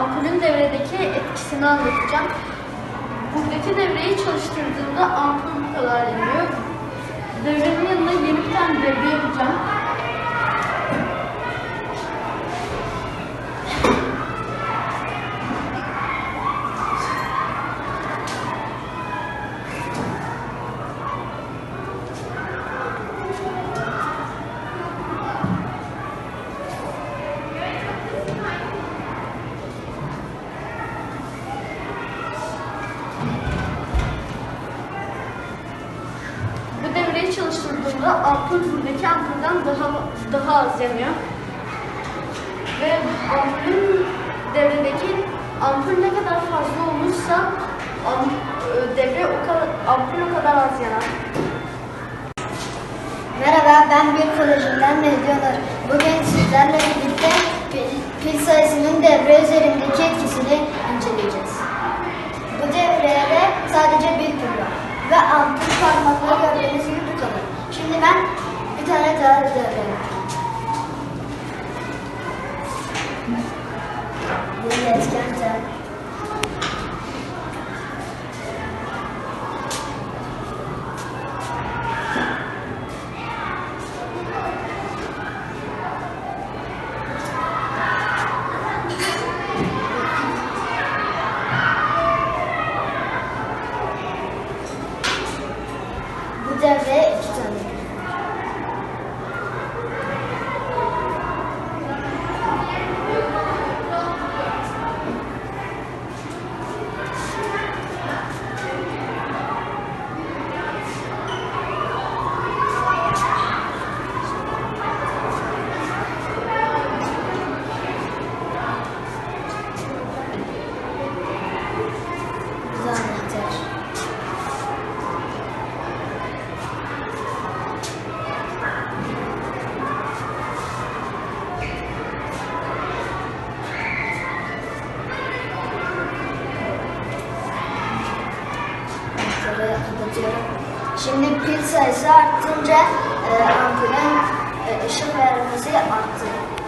ampulün devredeki etkisini anlatacağım. Buradaki devreyi çalıştırdığında ampul bu kadar yanıyor. Devrenin yanına yeni bir tane devre yapacağım. Çalıştırdığımda ampul buradaki ampulden daha daha az yanıyor. Ve ampulün devredeki ampul ne kadar fazla olursa am, e, devre o kadar ampul o kadar az yanar. Merhaba, ben bir kolejinden Mehdi Bugün sizlerle birlikte pil sayısının devre üzerindeki etkisini inceleyeceğiz. Bu devrede sadece bir pil var ve ampul parmakla gördüğünüz gibi bu kadar. Şimdi ben bir tane daha devre yapacağım. Bir etken tel. Bu devre Kapatıyorum. Şimdi pil sayısı arttınca e, ampulün e, ışık vermesi arttı.